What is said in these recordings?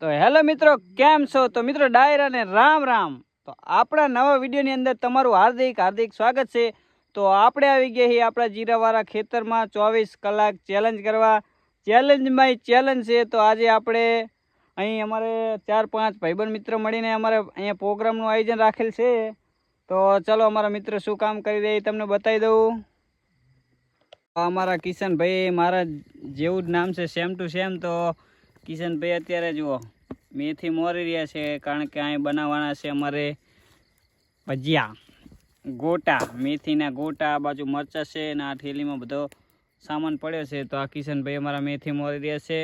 તો હેલો મિત્રો, કેમ છો? તો મિત્રો ડાયર અને રામ રામ. તો આપણા નવા વિડીયોની અંદર તમારું હાર્દિક હાર્દિક સ્વાગત છે. તો આપણે આવી ગયા છીએ આપણા જીરાવાળા ખેતરમાં ચોવીસ કલાક ચેલેન્જ કરવા. ચેલેન્જમાં ચેલેન્જ છે. તો આજે આપણે અહીં અમારે ચાર, પાંચ ભાઈબંધ મિત્ર મળીને અમારે અહીંયા પ્રોગ્રામનું આયોજન રાખેલ છે. તો ચલો અમારા મિત્ર શું કામ કરી રહી તમને બતાવી દઉં. અમારા કિશનભાઈ મારા જેવું જ નામ છે સેમ ટુ સેમ તો કિશનભાઈ અત્યારે જુઓ મેથી મોરી રહ્યા છે કારણ કે અહીં બનાવવાના છે અમારે ભજીયા ગોટા મેથીના ગોટા આ બાજુ મરચાં છે અને આ થેલીમાં બધો સામાન પડ્યો છે. તો આ કિશનભાઈ અમારા મેથી મોરી રહ્યા છે.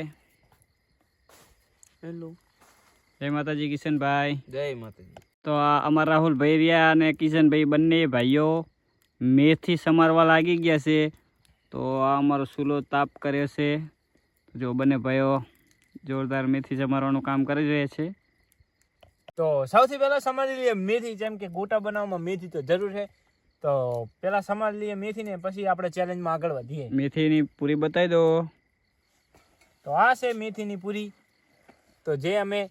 હેલો જય માતાજી કિશનભાઈ. જય માતાજી. તો આ અમારા રાહુલભાઈ રહ્યા અને કિશનભાઈ બંને ભાઈઓ મેથી સમારવા લાગી ગયા છે. તો આ અમારો સુલો તાપ કર્યો છે. જો બંને ભાઈઓ જોરદાર મેથી જમારવાનું કામ કરી રહ્યા છે. તો સૌથી પહેલા સમારી લઈએ મેથી જેમ કે ગોટા બનાવવામાં મેથી તો જરૂર છે. તો પહેલા સમારી લઈએ મેથી ને પછી આપણે ચેલેન્જમાં આગળ વધીએ. મેથીની પૂરી બતાવી દો. તો આ છે મેથીની પૂરી. તો જે અમે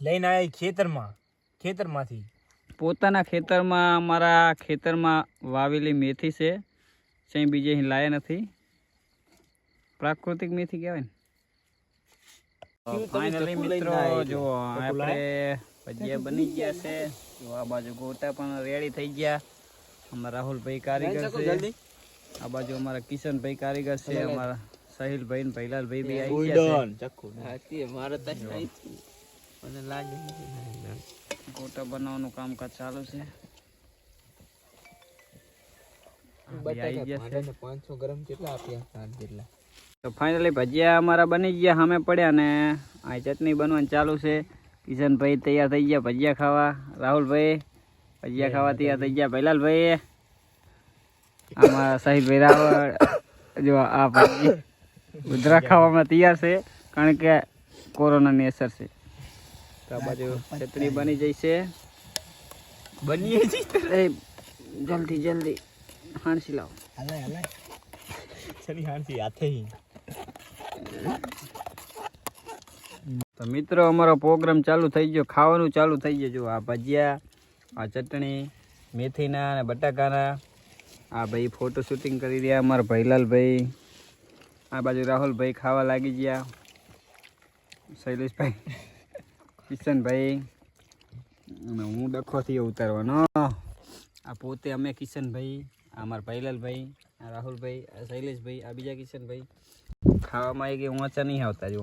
લઈને આવ્યા ખેતરમાં ખેતરમાંથી. પોતાના ખેતરમાં અમારા ખેતરમાં વાવેલી મેથી છે. ક્યાંય બીજે અહીં લાયા નથી. પ્રાકૃતિક મેથી કહેવાય ને. ફાઇનલી મિત્રો જો આપણે ભજીયા બની ગયા છે. જો આ બાજુ ગોટા પણ રેડી થઈ ગયા. અમારા રાહુલભાઈ કારીગર છે. આ બાજુ અમારા કિશનભાઈ કારીગર છે. અમારા સાહિલભાઈ ને ભૈલાલભાઈ બી આવી ગયા છે. ગોટા બનાવવાનું કામકાજ ચાલુ છે. આવી ગયા છે. પાંચસો ગ્રામ કેટલા આપ્યા? સાત જેટલા. તો ફાઇનલી ભજીયા અમારા બની ગયા સામે પડ્યા ને આ ચટણી બનવાનું ચાલુ છે. કિશનભાઈ તૈયાર થઈ ગયા ભજીયા ખાવા રાહુલભાઈ ભજીયા ખાવા તૈયાર થઈ ગયા ભૈલાલભાઈ અમારા સાહિલભાઈ રાવળ જો આ ભજી ઉધરા ખાવામાં તૈયાર છે કારણ કે કોરોનાની અસર છે. તો આ બાજુ ચટણી બની જઈ બનીએ છે એ જલ્દી જલ્દી હાંસી લાવો. હલાય હલાય તો મિત્રો, અમારો પ્રોગ્રામ ચાલુ થઈ ગયો. ખાવાનું ચાલુ થઈ ગયું. આ ભજીયા, આ ચટણી, મેથીના અને બટાકાના. આ ભાઈ ફોટો શૂટિંગ કરી રહ્યા અમારા ભૈલાલભાઈ. આ બાજુ રાહુલભાઈ ખાવા લાગી ગયા. શૈલેષભાઈ, કિશનભાઈ. અને હું ડખોથી ઉતારવાનો. આ પોતે અમે કિશનભાઈ અમારા ભૈલાલભાઈ રાહુલભાઈ શૈલેષભાઈ આ બીજા કિશનભાઈ. ખાવામાં આવી ગઈ વાંચા નહીં આવતા જો